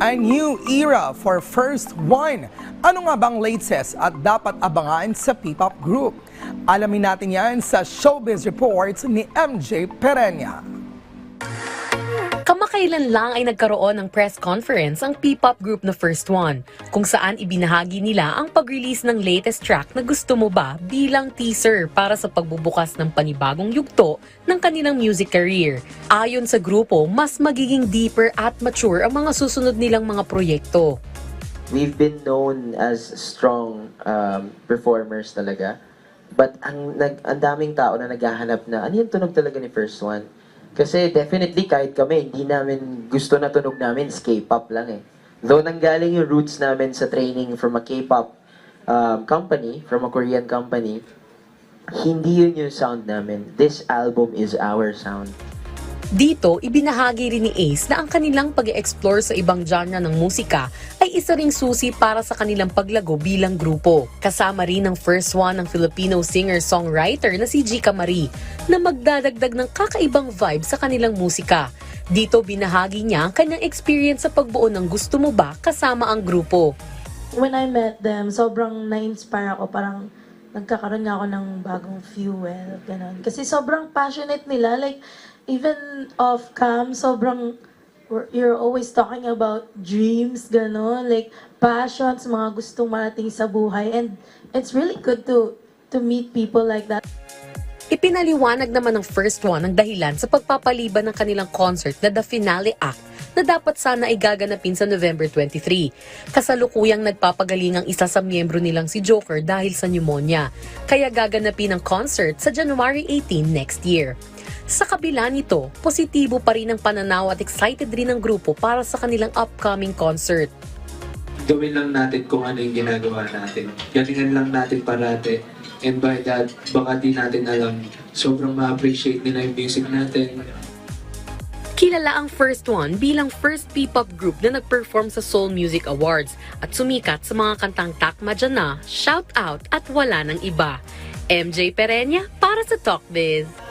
A new era for First One. Ano nga bang latest at dapat abangan sa P-pop group? Alamin natin yan sa Showbiz Reports ni MJ Perenya. Kamakailan lang ay nagkaroon ng press conference ang P-pop group na First One, kung saan ibinahagi nila ang pag-release ng latest track na Gusto Mo Ba bilang teaser para sa pagbubukas ng panibagong yugto ng kanilang music career. Ayon sa grupo, mas magiging deeper at mature ang mga susunod nilang mga proyekto. we've been known as strong um, performers talaga. But ang, nag, ang daming tao na naghahanap na, ano yung tunog talaga ni First One? Kasi definitely kahit kami, hindi namin gusto na tunog namin, is K-pop lang eh. Though nanggaling yung roots namin sa training from a K-pop um, company, from a Korean company, hindi yun yung sound namin. This album is our sound. Dito, ibinahagi rin ni Ace na ang kanilang pag explore sa ibang genre ng musika ay isa ring susi para sa kanilang paglago bilang grupo. Kasama rin ang first one ng Filipino singer-songwriter na si Gika Marie na magdadagdag ng kakaibang vibe sa kanilang musika. Dito binahagi niya ang kanyang experience sa pagbuo ng Gusto Mo Ba kasama ang grupo. when I met them, sobrang na-inspire ako. Parang nagkakaroon nga ako ng bagong fuel. Ganun. Kasi sobrang passionate nila. Like, even off cam, sobrang you're always talking about dreams, gano'n. Like, passions, mga gustong marating sa buhay. And it's really good to to meet people like that. Ipinaliwanag naman ng first one ang dahilan sa pagpapaliban ng kanilang concert na The Finale Act na dapat sana ay gaganapin sa November 23. Kasalukuyang nagpapagaling ang isa sa miyembro nilang si Joker dahil sa pneumonia, kaya gaganapin ang concert sa January 18 next year. Sa kabila nito, positibo pa rin ang pananaw at excited rin ang grupo para sa kanilang upcoming concert. gawin lang natin kung ano yung ginagawa natin. Galingan lang natin parate. And by that, baka di natin alam, sobrang ma-appreciate nila yung music natin. Kilala ang First One bilang first P-pop group na nag-perform sa Soul Music Awards at sumikat sa mga kantang Takma Dyan Na, Shout Out at Wala Nang Iba. MJ Perenya para sa Talk Biz.